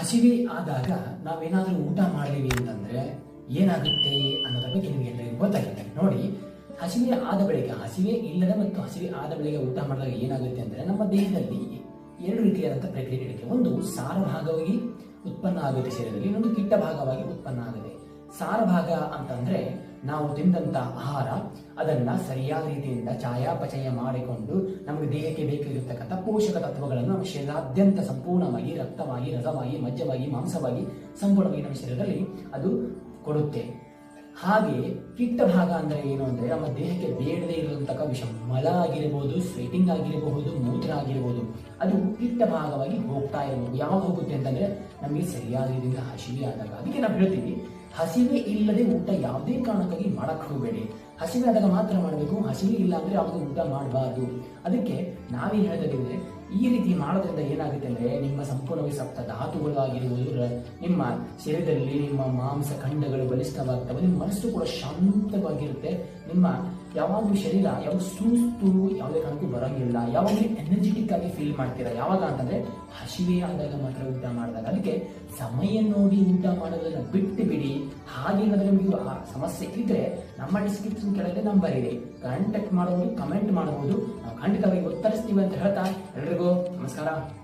ಹಸಿವೆ ಆದಾಗ ನಾವೇನಾದರೂ ಊಟ ಮಾಡಲಿವಿ ಅಂತಂದ್ರೆ ಏನಾಗುತ್ತೆ ಅನ್ನೋದ್ರ ಬಗ್ಗೆ ನಿಮಗೆ ಎಲ್ಲರಿಗೂ ಗೊತ್ತಾಗುತ್ತೆ. ನೋಡಿ, ಹಸಿವೆ ಆದ ಬಳಿಕ, ಹಸಿವೆ ಇಲ್ಲದ ಮತ್ತು ಹಸಿವೆ ಆದ ಬಳಿಕ ಊಟ ಮಾಡಿದಾಗ ಏನಾಗುತ್ತೆ ಅಂದರೆ ನಮ್ಮ ದೇಹದಲ್ಲಿ ಎರಡು ರೀತಿಯಾದಂಥ ಪ್ರಕ್ರಿಯೆ ನಡೀತದೆ. ಒಂದು, ಸಾರ ಭಾಗವಾಗಿ ಉತ್ಪನ್ನ ಆಗುತ್ತೆ ಶರೀರದಲ್ಲಿ, ಇನ್ನೊಂದು ಕಿಟ್ಟ ಭಾಗವಾಗಿ ಉತ್ಪನ್ನ ಆಗುತ್ತೆ. ಸಾರ ಭಾಗ ಅಂತಂದ್ರೆ ನಾವು ತಿಂದಂತ ಆಹಾರ, ಅದನ್ನ ಸರಿಯಾದ ರೀತಿಯಿಂದ ಚಯಾಪಚಯ ಮಾಡಿಕೊಂಡು ನಮಗೆ ದೇಹಕ್ಕೆ ಬೇಕಾಗಿರ್ತಕ್ಕಂಥ ಪೋಷಕ ತತ್ವಗಳನ್ನು ನಮ್ಮ ಶರೀರಾದ್ಯಂತ ಸಂಪೂರ್ಣವಾಗಿ, ರಕ್ತವಾಗಿ, ರಸವಾಗಿ, ಮಜ್ಜವಾಗಿ, ಮಾಂಸವಾಗಿ ಸಂಪೂರ್ಣವಾಗಿ ನಮ್ಮ ಶರೀರದಲ್ಲಿ ಅದು ಕೊಡುತ್ತೆ. ಹಾಗೆ ಕಿಟ್ಟ ಭಾಗ ಅಂದ್ರೆ ಏನು ಅಂದ್ರೆ ನಮ್ಮ ದೇಹಕ್ಕೆ ಬೇಡದೇ ಇರುವಂತಹ ವಿಷ, ಮಲ ಆಗಿರಬಹುದು ಸ್ವೆಟಿಂಗ್ ಆಗಿರಬಹುದು, ಮೂತ್ರ ಆಗಿರಬಹುದು ಅದು ಕಿಟ್ಟ ಭಾಗವಾಗಿ ಹೋಗ್ತಾ ಇರಬಹುದು ಯಾವಾಗ ಹೋಗುತ್ತೆ ಅಂತಂದ್ರೆ ನಮಗೆ ಸರಿಯಾದ ರೀತಿಯಿಂದ ಹಸಿವೆ ಆದಾಗ. ಅದಕ್ಕೆ ನಾವು ಹೇಳ್ತೀವಿ ಹಸಿವೆ ಇಲ್ಲದೆ ಊಟ ಯಾವುದೇ ಕಾರಣಕ್ಕಾಗಿ ಮಾಡಕ್ ಹೋಗಬೇಡಿ ಹಸಿವೆ ಆದಾಗ ಮಾತ್ರ ಮಾಡಬೇಕು. ಹಸಿವೆ ಇಲ್ಲ ಅಂದ್ರೆ ಯಾವುದು ಊಟ ಮಾಡಬಾರ್ದು. ಅದಕ್ಕೆ ನಾವೇನು ಹೇಳಿದ್ರೆ ಈ ರೀತಿ ಮಾಡೋದ್ರಿಂದ ಏನಾಗುತ್ತೆ ಅಂದ್ರೆ ನಿಮ್ಮ ಸಂಪೂರ್ಣವಾಗಿ ಸಪ್ತ ಧಾತುಗಳು ಆಗಿರುವುದು ನಿಮ್ಮ ಶರೀರದಲ್ಲಿ ನಿಮ್ಮ ಮಾಂಸ ಖಂಡಗಳು ಬಲಿಷ್ಠವಾಗ್ತವೆ. ನಿಮ್ಮ ಮನಸ್ಸು ಕೂಡ ಶಾಂತವಾಗಿರುತ್ತೆ. ನಿಮ್ಮ ಯಾವಾಗಲೂ ಶರೀರ, ಯಾವ ಸುಸ್ತು ಯಾವುದೇ ಕಾರಣಕ್ಕೂ ಬರೋಂಗಿಲ್ಲ. ಯಾವಾಗಲೂ ಎನರ್ಜೆಟಿಕ್ ಆಗಿ ಫೀಲ್ ಮಾಡ್ತೀರಾ? ಯಾವಾಗ ಅಂತಂದ್ರೆ ಹಸಿವೆ ಆದಾಗ ಮಾತ್ರ ಊಟ ಮಾಡಿದಾಗ. ಅದಕ್ಕೆ ಸಮಯ ನೋಡಿ ಊಟ ಮಾಡೋದನ್ನ ಬಿಟ್ಟು ಬಿಡಿ ಹಾಗೇನಾದ್ರೆ ನಿಮಗೆ ಆ ಸಮಸ್ಯೆ ಇದ್ರೆ ನಮ್ಮ ಡಿಸ್ಕ್ರಿಪ್ಷನ್ ಕೆಳಗೆ ನಂಬರ್ ಇದೆ. ಕಾಂಟ್ಯಾಕ್ಟ್ ಮಾಡಬಹುದು ಕಮೆಂಟ್ ಮಾಡಬಹುದು ನಾವು ಖಂಡಿತವಾಗಿ ಉತ್ತರಿಸ್ತೀವಿ ಅಂತ ಹೇಳ್ತಾ. ಎಲ್ರಿಗೂ ನಮಸ್ಕಾರ.